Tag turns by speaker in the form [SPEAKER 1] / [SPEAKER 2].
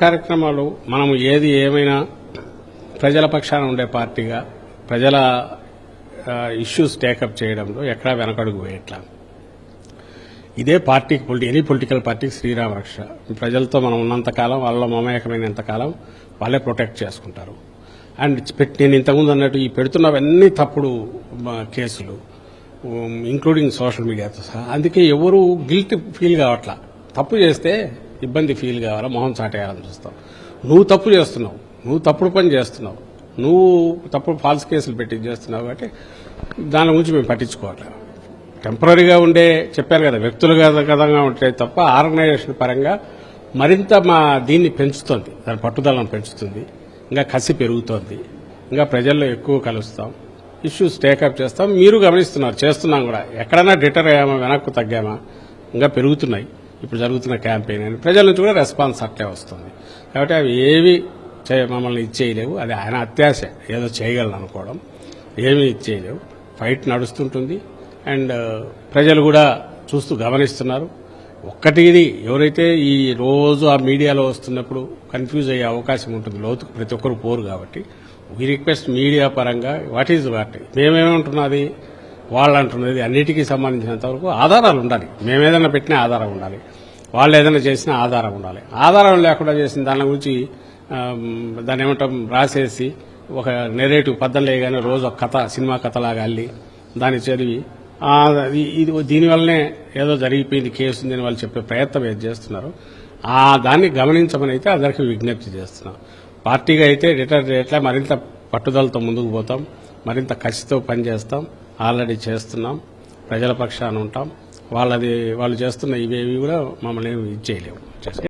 [SPEAKER 1] కార్యక్రమాలు మనం ఏది ఏమైనా ప్రజల పక్షాన ఉండే పార్టీగా ప్రజల ఇష్యూస్ టేకప్ చేయడంలో ఎక్కడా వెనకడుగు వేయట్లా. ఇదే పార్టీకి పొలిటి ఎనీ పొలిటికల్ పార్టీకి శ్రీరామ రక్ష ప్రజలతో మనం ఉన్నంతకాలం వాళ్ళ మమేకమైనంతకాలం వాళ్ళే ప్రొటెక్ట్ చేసుకుంటారు. అండ్ నేను ఇంతకుముందు అన్నట్టు ఈ పెడుతున్నవన్నీ తప్పుడు కేసులు ఇంక్లూడింగ్ సోషల్ మీడియాతో సహా. అందుకే ఎవరు గిల్ట్ ఫీల్ కావట్లా. తప్పు చేస్తే ఇబ్బంది ఫీల్ కావాలా మొహం చాటేయాలని చూస్తావు నువ్వు తప్పు చేస్తున్నావు నువ్వు తప్పుడు పని చేస్తున్నావు నువ్వు తప్పుడు ఫాల్స్ కేసులు పెట్టి చేస్తున్నావు కాబట్టి దాని గురించి మేము పట్టించుకోవట్లేదు టెంపరీగా ఉండే చెప్పారు కదా వ్యక్తులు కథంగా ఉంటే తప్ప ఆర్గనైజేషన్ పరంగా మరింత మా దీన్ని పెంచుతుంది. దాని పట్టుదలను పెంచుతుంది. ఇంకా కసి పెరుగుతోంది. ఇంకా ప్రజల్లో ఎక్కువ కలుస్తాం. ఇష్యూస్ టేకప్ చేస్తాం. మీరు గమనిస్తున్నారు చేస్తున్నాం కూడా. ఎక్కడైనా డిటర్ అయ్యామా వెనక్కు తగ్గామా ఇంకా పెరుగుతున్నాయి. ఇప్పుడు జరుగుతున్న క్యాంపెయిన్ అని. ప్రజల నుంచి కూడా రెస్పాన్స్ అట్లే వస్తుంది. కాబట్టి అవి ఏవి చేయ మమ్మల్ని ఇచ్చేయలేవు అది ఆయన అత్యాశ. ఏదో చేయగలను అనుకోవడం. ఏమీ ఇచ్చేయలేవు ఫైట్ నడుస్తుంటుంది. అండ్ ప్రజలు కూడా చూస్తూ గమనిస్తున్నారు. ఒక్కటి ఇది ఎవరైతే ఈ రోజు ఆ మీడియాలో వస్తున్నప్పుడు కన్ఫ్యూజ్ అయ్యే అవకాశం ఉంటుంది. లోతుకు ప్రతి ఒక్కరు పోరు కాబట్టి. వీ రిక్వెస్ట్ మీడియా పరంగా వాట్ ఈజ్ వాట్? మేమేమంటున్నది? వాళ్ళు అంటున్నది అన్నిటికీ సంబంధించినంత వరకు ఆధారాలు ఉండాలి. మేమేదైనా పెట్టిన ఆధారం ఉండాలి. వాళ్ళు ఏదైనా చేసినా ఆధారం ఉండాలి. ఆధారం లేకుండా చేసిన దాని గురించి దాని ఏమంటాం రాసేసి ఒక నెరేటివ్ పద్దం లేగానే రోజు ఒక కథ సినిమా కథలాగా అల్లి దాన్ని చదివి ఇది- దీనివల్లనే ఏదో జరిగిపోయింది కేసు ఉందని వాళ్ళు చెప్పే ప్రయత్నం ఏది చేస్తున్నారు ఆ దాన్ని గమనించమని అయితే అందరికీ విజ్ఞప్తి చేస్తున్నాం. పార్టీగా అయితే రిటైర్ ఎట్లా మరింత పట్టుదలతో ముందుకు పోతాం మరింత కసితో పనిచేస్తాం ఆల్రెడీ చేస్తున్నాం ప్రజల పక్షాన ఉంటాం. వాళ్ళది వాళ్ళు చేస్తున్న ఇవేవి కూడా మమ్మల్ని ఏమి ఇది చేయలేవు.